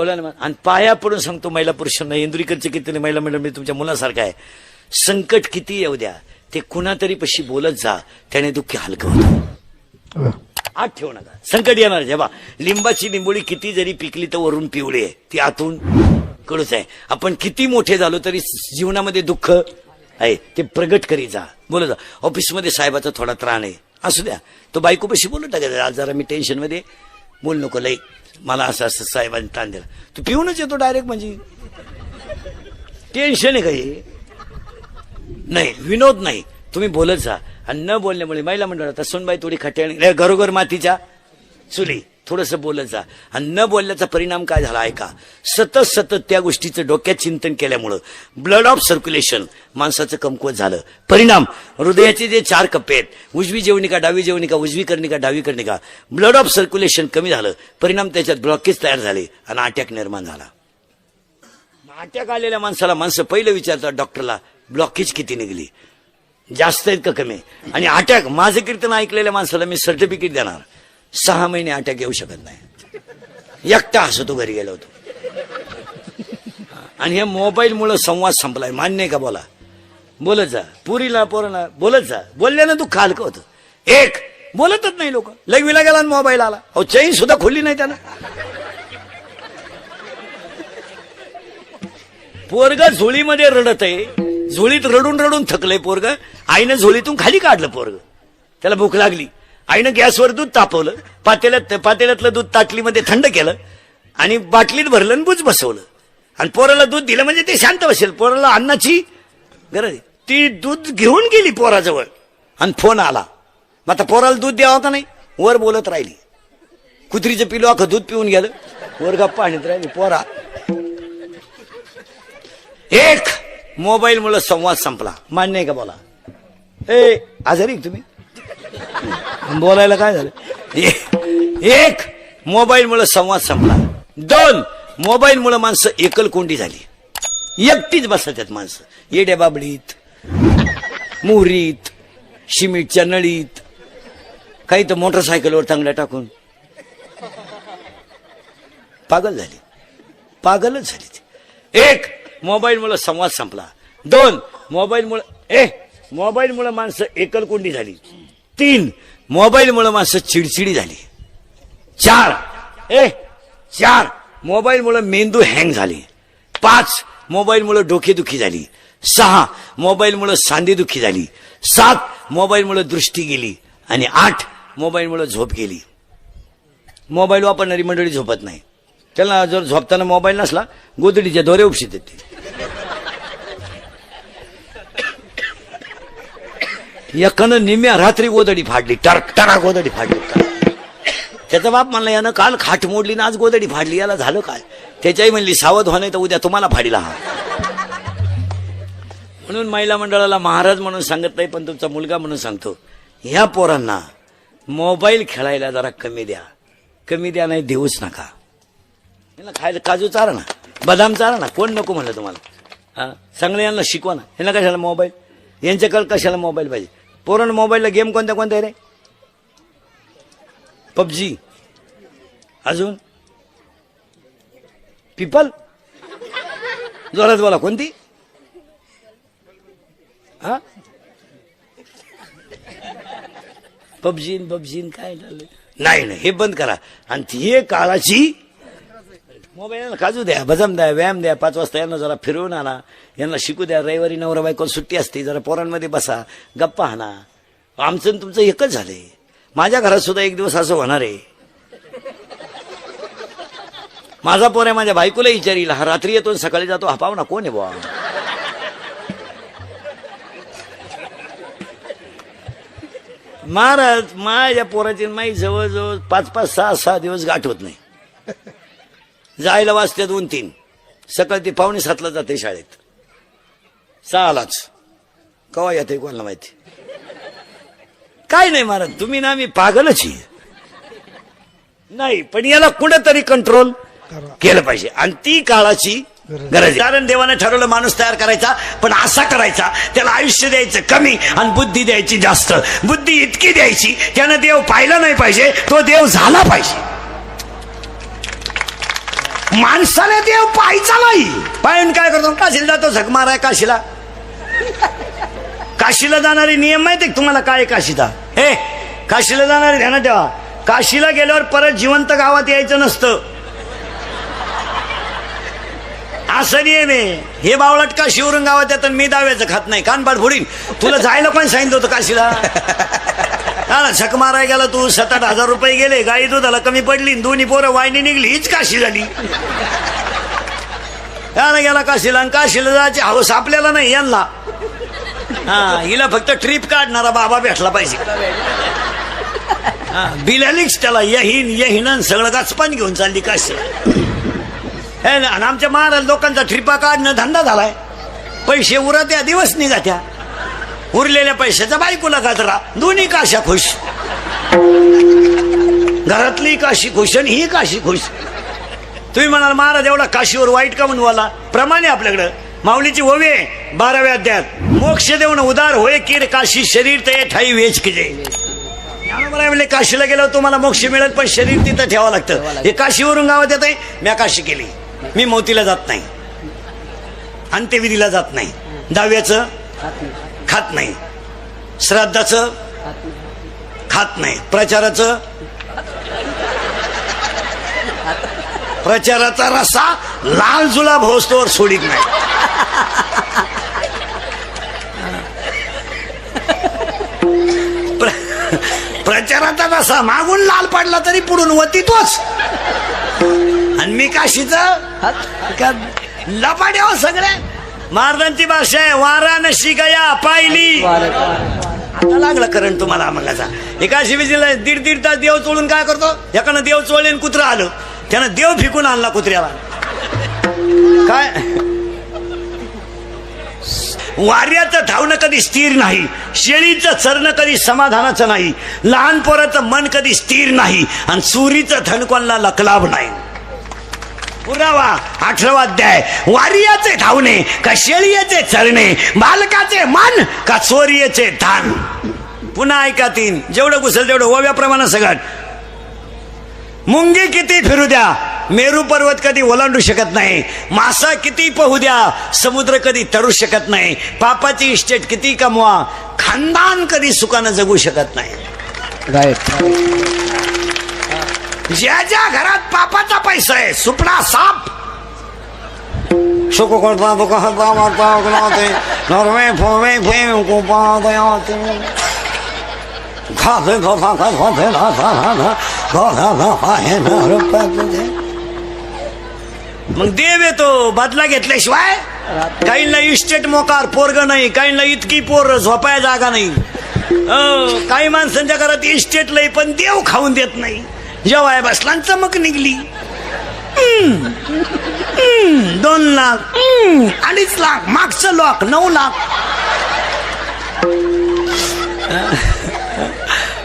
बोला ना. आणि पाया पडून सांगतो महिला पुरुषांना इंदुरीकरचे किती महिला मंडळ मी तुमच्या मुलासारखं आहे. संकट किती येऊ द्या ते कुणातरी पशी बोलत जा त्याने दुःखी हलकं होतं. आत ठेवू नका. संकट येणार जेव्हा लिंबाची लिंबोळी किती जरी पिकली तर वरून पिवळी आहे. ती आतून कडूच आहे. आपण किती मोठे झालो तरी जीवनामध्ये दुःख आहे. ते प्रगट करी जा. बोलत जा. ऑफिसमध्ये साहेबाचा थोडा त्राण आहे. असू द्या. तो बायकोपाशी बोलत टाकायचा आज जरा मी टेन्शनमध्ये बोल नको. लई मला असं असं साहेबांनी ताण दिला तू पिऊनच येतो डायरेक्ट म्हणजे. टेन्शन आहे काही. नाही विनोद नाही. तुम्ही बोलत जा. आणि न बोलण्यामुळे महिला मंडळात सोनबाई थोडी खट्याणी घरोघर मातीच्या. चुली थोडस बोलत जा. आणि न बोलल्याचा परिणाम काय झाला आहे का सतत सतत त्या गोष्टीचं डोक्यात चिंतन केल्यामुळं ब्लड ऑफ सर्क्युलेशन माणसाचं कमकुवत झालं. परिणाम हृदयाचे जे चार कप्पे आहेत उजवी जेवणिका डावी जेवणिका उजवी का डावी का ब्लड ऑफ सर्क्युलेशन कमी झालं. परिणाम त्याच्यात ब्लॉकेज तयार झाले आणि अटॅक निर्माण झाला. अटॅक आलेल्या माणसाला माणसं पहिलं विचारतात डॉक्टरला ब्लॉकेज किती निघली? जास्त आहेत का कमी? आणि अटॅक माझं कीर्तन ऐकलेल्या माणसाला मी सर्टिफिकेट देणार. सहा महिने अटॅक येऊ शकत नाही. एकटा हसतो घरी गेलो होतो. आणि हे मोबाईल मुळे संवाद संपलाय. मान्य आहे का बोला? बोलत जा. पुरीला पोरला बोलत जा. बोलल्यानं तू खालक होत? एक बोलतच नाही लोक. लगविला गेला मोबाईल आला. अहो चैन सुद्धा खोलली नाही त्यानं. पोरग झोळीमध्ये रडत आहे झोळीत रडून रडून थकलंय पोरग. आईनं झोळीतून खाली काढलं पोरग. त्याला भूक लागली. आईनं गॅसवर दूध तापवलं पातेल्यात पातेल्यातलं दूध ताटलीमध्ये थंड केलं आणि बाटलीत भरलं आणि बुज बसवलं. आणि पोराला दूध दिलं म्हणजे ते शांत बसेल. पोराला अन्नाची गरज ती दूध घेऊन गेली पोराजवळ आणि फोन आला. मग आता पोराला दूध द्यावं का नाही? वर बोलत राहिली. कुत्रीचं पिलो अख्खं दूध पिऊन गेलं. वर गप्पा आणत राहिली पोरा. एक मोबाईल मुळे संवाद संपला. मान्य आहे का बोला? ए आजारी तुम्ही? बोलायला काय झालं? एक मोबाईल मुळे संवाद संपला. दोन मोबाईल मुळे माणसं एकलकोंडी झाली. एकटीच बसतात माणसं. येड्या बाबडीत मोहरीत शिमिटच्या नळीत काही तर मोटरसायकलवर चांगल्या टाकून. पागल झाली. पागलच झाली ती. एक मोबाईल मुळे संवाद संपला. दोन मोबाईल मुळे ए मोबाईल मुळे माणसं एकलकोंडी झाली. तीन. मोबाईल मुळे माणसं चिडचिडी झाली. चार. ए चार. मोबाईल मुळे मेंदू हँग झाली. पाच. मोबाईल मुळे डोकेदुखी झाली. सहा. मोबाईल मुळे सांधेदुखी झाली. सात. मोबाईल मुळे दृष्टी गेली. आणि आठ. मोबाईल मुळे झोप गेली. मोबाईल वापरणारी मंडळी झोपत नाही. त्याला जर झोपताना मोबाईल नसला गोदडीच्या दोरे उपशीत येते एकानं निम्या रात्री गोदडी फाडली टरक टरा गोदडी फाडली. त्याचा बाप म्हणला यानं काल खाट मोडली ना आज गोदडी फाडली याला झालं काय? त्याच्याही म्हणली सावध व्हा नाही तर उद्या तुम्हाला फाडीला हा. म्हणून महिला मंडळाला महाराज म्हणून सांगत नाही पण तुमचा मुलगा म्हणून सांगतो ह्या पोरांना मोबाईल खेळायला जरा कमी द्या. कमी द्या नाही देऊच नका. यांना खायला काजू चारा ना बदाम चारा ना कोण नको म्हणलं तुम्हाला? हा? चांगलं यांना शिकवा ना. यांना कशाला मोबाईल? यांच्याकडे कशाला मोबाईल पाहिजे? पोरांना मोबाईलला गेम कोणत्या कोणत्या आहे रे? पबजी. अजून? पिपल जोरात बोला कोणती? हा? पबजीन पबजीन काय झालं? नाही नाही हे बंद करा. आणि ती काळाची मोबाईल काजू द्या भजम द्या व्यायाम द्या पाच वाजता यांना जरा फिरवून आणा. यांना शिकू द्या रविवारी नवरा बायको सुट्टी असते जरा पोरांमध्ये बसा गप्पा आणा. आमचं आणि तुमचं एकच झालंय. माझ्या घरात सुद्धा एक दिवस असं होणार आहे. माझा पोर आहे माझ्या बायकोला विचारील हा रात्री येतो आणि सकाळी जातो हा पाहुणा कोण आहे बुवा? महाराज माझ्या पोराची माई जवळजवळ पाच पाच सहा सहा दिवस गाठ होत नाही. जायला वाजते दोन तीन. सकाळी ती पावणे सातला जाते शाळेत. सहालाच. कवा येते कोणाला माहिती? काय नाही महाराज तुम्ही ना मी पागलच नाही पण याला कुठेतरी कंट्रोल केलं पाहिजे. आणि ती काळाची गरज. कारण देवाने ठरवलं माणूस तयार करायचा पण असा करायचा त्याला आयुष्य द्यायचं कमी आणि बुद्धी द्यायची जास्त. बुद्धी इतकी द्यायची त्यानं देव पाहिला नाही पाहिजे तो देव झाला पाहिजे. माणसाला देव पाहायचा नाही पाहून काय करतो? काशीला जातो झक माराय काशीला. काशीला जाणारे नियम माहिती तुम्हाला? काय काशीचा? हे काशीला जाणारे ध्यानात ठेवा. काशीला गेल्यावर परत जिवंत गावात यायचं नसतं. असं नियम आहे. हे बावळट काशीवरून गावात येतात मी दाव्याचं खात नाही. कानपाट फोडीन तुला जायला पण सांगितलं होतं काशीला? हा ना माराय गेला तू सात आठ हजार रुपये गेले गाई दुधाला कमी पडली दोन्ही पोरं वाहिनी निघली हीच काशी झाली. हा ना गेला काशीला आणि काशीला जायची हवस आपल्याला नाही यांना. हा हिला फक्त ट्रिप काढणारा बाबा भेटला पाहिजे. हा, त्याला यहीन यहीन सगळं गाचपान घेऊन चालली काशी. हे ना, आणि आमच्या महाराज लोकांचा ट्रिपा काढणं धंदा झालाय. पैसे उरत्या दिवस निघात्या. उरलेल्या पैशाचा बायकोला गाजरा. दोन्ही काशा खुश. घरातली काशी खुश आणि ही काशी खुश. तुम्ही म्हणाल महाराज एवढा काशीवर वाईट का म्हणवाला प्रमाणे आपल्याकडं. माऊलीची ओवे बाराव्या अध्यात मोक्ष देऊन उदार होय किर काशी शरीर ते ठाई वेच किजे. म्हणले काशीला गेल्यावर तुम्हाला मोक्ष मिळेल पण शरीर तिथं ठेवावं लागतं. हे काशीवरून गावात येत आहे मी काशी केली. मी मोतीला जात नाही. अंत्यविधीला जात नाही. दहाव्याचं खात नाही. श्राद्धाचं खात नाही. प्रचाराचं प्रचाराचा रस्सा लाल जुलाब होस्तोवर सोडित नाही. प्र- प्रचाराचा रस्सा मागून लाल पडला तरी पुढून वती तोच. आणि मी काशीच लपाड्यावर सगळे महाराजांची भाषा आहे. वाराणसी गया पाहिली आता लागला करंट तुम्हाला मगाचा एका शिवीजीला दीड दीड तास देव चोळून काय करतो? एकानं देव चोळले आणि कुत्रा आलं. त्यानं देव फिकून आणला कुत्र्याला. काय? वाऱ्याचं धावणं कधी स्थिर नाही. शेळीचं चरणं कधी समाधानाचं नाही. लहान पोराचं मन कधी स्थिर नाही. आणि सुरीचं धनकोणला लकलाब लकलाभ नाही. पुरावा. अठरावा अध्याय. वारियाचे धावणे का शेळीचे चरणे बालकाचे मन का चोरीचे धान. पुन्हा ऐका तीन. जेवढं घुसल तेवढं ओव्याप्रमाणे सगळं. मुंगी किती फिरू द्या. मेरू पर्वत कधी ओलांडू शकत नाही. मासा किती पोहू द्या. समुद्र कधी तरू शकत नाही. पापाची इस्टेट किती कमवा. खानदान कधी सुखानं जगू शकत नाही. राईट ज्या ज्या घरात पापाचा पैसा आहे सुपडा साप. सुख करता दुख हरता मारता उगलावते नरवे फोवे फेम कुपादयाते घासे धोसा घा धोसे धासा धासा धोसा धासा हे नरपते मग देव येतो बदला घेतल्याशिवाय काहींना इस्टेट मोकार पोरग नाही काहींना इतकी पोर झोपाया जागा नाही. काही माणसांच्या घरात इस्टेट लई पण देव खाऊन देत नाही. जेव्हा बसला चमक निघली. दोन लाख अडीच लाख मागचं लाख नऊ लाख.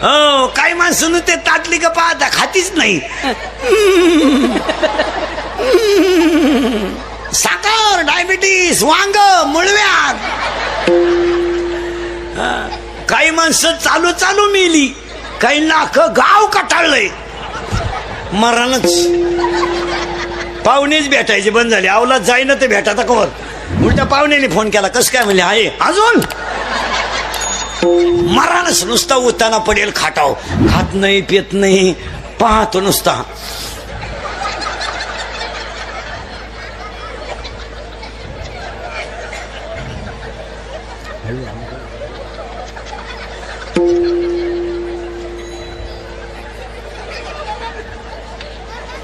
हो काही माणसं ते ताटली का पाहता खातीच नाही. साखर डायबिटीस वांग मुळव्यात काही माणसं चालू चालू मिली. काही लाख गाव कटाळलंय. मरणच पाहुणेच भेटायचे बंद झाले. आवलात जाईन ते भेटाता कोण उलट्या पाहुण्याने फोन केला कसं काय म्हणले आहे अजून? मरणच नुसता उताना पडेल खाटाव. खात नाही पित नाही पाहतो नुसता.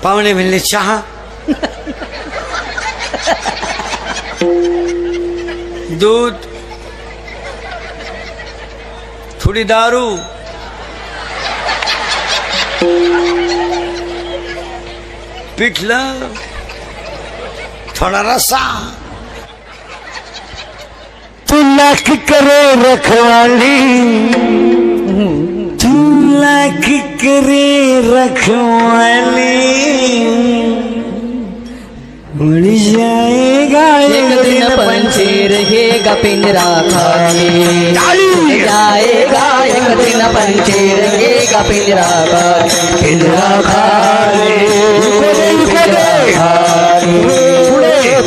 पाहुणे म्हणले चहा। दूध। थोडी दारू। पिठलं। थोडा रस्सा। तू की करे रखवाली। की करे रखवाली। उड़ जाएगा एक दिन पंछी। रहेगा पिंजरा खाली जाएगा एक दिन पंछी रहेगा पिंजरा खाली पिंजरा खाली खाली